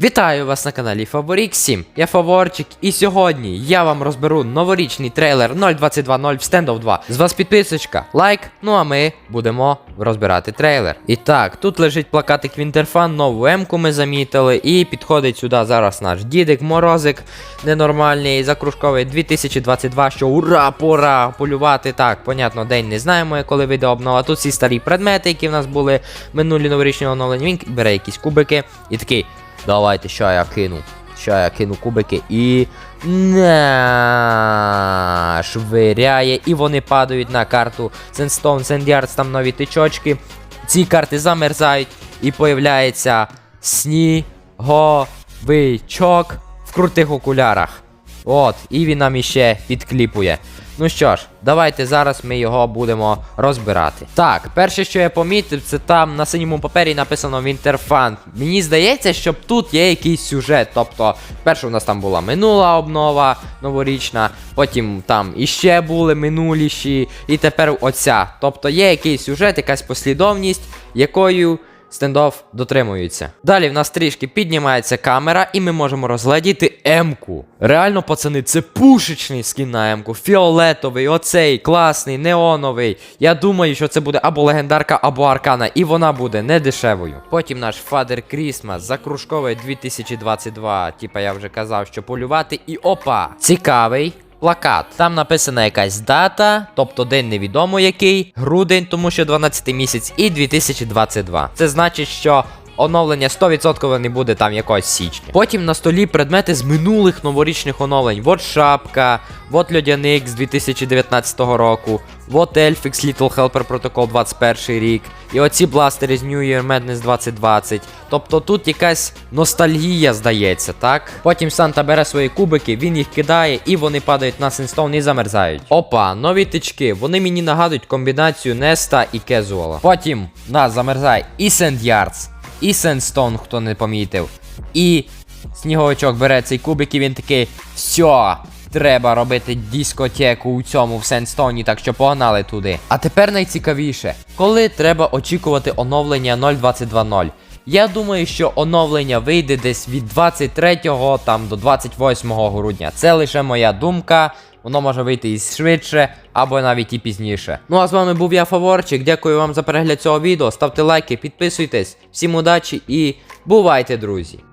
Вітаю вас на каналі Фаворік 7. Я Фаворчик, і сьогодні я вам розберу новорічний трейлер 0220 в стендов 2. З вас підписочка, лайк, ну а ми будемо розбирати трейлер. І так, тут лежить плакатик Вінтерфан, нову М-ку ми замітили, і підходить сюди зараз наш дідик Морозик, ненормальний, закружковий 2022, що ура, пора полювати. Так, понятно, день не знаємо, коли вийде обнова. Тут всі старі предмети, які в нас були минулі новорічні оновлення. Він бере якісь кубики і такий. Давайте, що я кину. Ща я кину кубики і. На швиряє, і вони падають на карту Sandstone, Sandyards, там нові тичочки. Ці карти замерзають і появляється сніговичок в крутих окулярах. От, і він нам іще підкліпує. Ну що ж, давайте зараз ми його будемо розбирати. Так, перше, що я помітив, це там на синьому папері написано Winterfund. Мені здається, що тут є якийсь сюжет. Тобто, перше у нас там була минула обнова новорічна, потім там іще були минуліші, і тепер оця. Тобто є якийсь сюжет, якась послідовність, якою стендов дотримуються. Далі в нас трішки піднімається камера, і ми можемо розглядіти М-ку. Реально, пацани, це пушечний скін на М-ку. Фіолетовий, оцей, класний, неоновий. Я думаю, що це буде або легендарка, або аркана, і вона буде не дешевою. Потім наш Father Christmas, закружковий 2022. Типа я вже казав, що полювати. І опа! Цікавий. Плакат. Там написана якась дата, тобто день невідомо який, грудень, тому що 12 місяць, і 2022. Це значить, що оновлення 100% не буде там якогось січня. Потім на столі предмети з минулих новорічних оновлень. Вот шапка, вот льодяник з 2019 року, вот Elfix Little Helper Protocol 21 рік. І оці бластери з New Year Madness 2020. Тобто тут якась ностальгія, здається, так? Потім Санта бере свої кубики, він їх кидає, і вони падають на Сенстоун і замерзають. Опа, нові тички. Вони мені нагадують комбінацію Неста і Кезуала. Потім нас замерзає і Сендярдс, і Сендстоун, хто не помітив. І сніговичок бере цей кубик, і він такий. Все. Треба робити дискотеку у цьому в Сенстоні, так що погнали туди. А тепер найцікавіше, коли треба очікувати оновлення 0.22.0. Я думаю, що оновлення вийде десь від 23 там до 28 грудня. Це лише моя думка. Воно може вийти і швидше, або навіть і пізніше. Ну а з вами був я Фаворчик. Дякую вам за перегляд цього відео. Ставте лайки, підписуйтесь. Всім удачі і бувайте, друзі!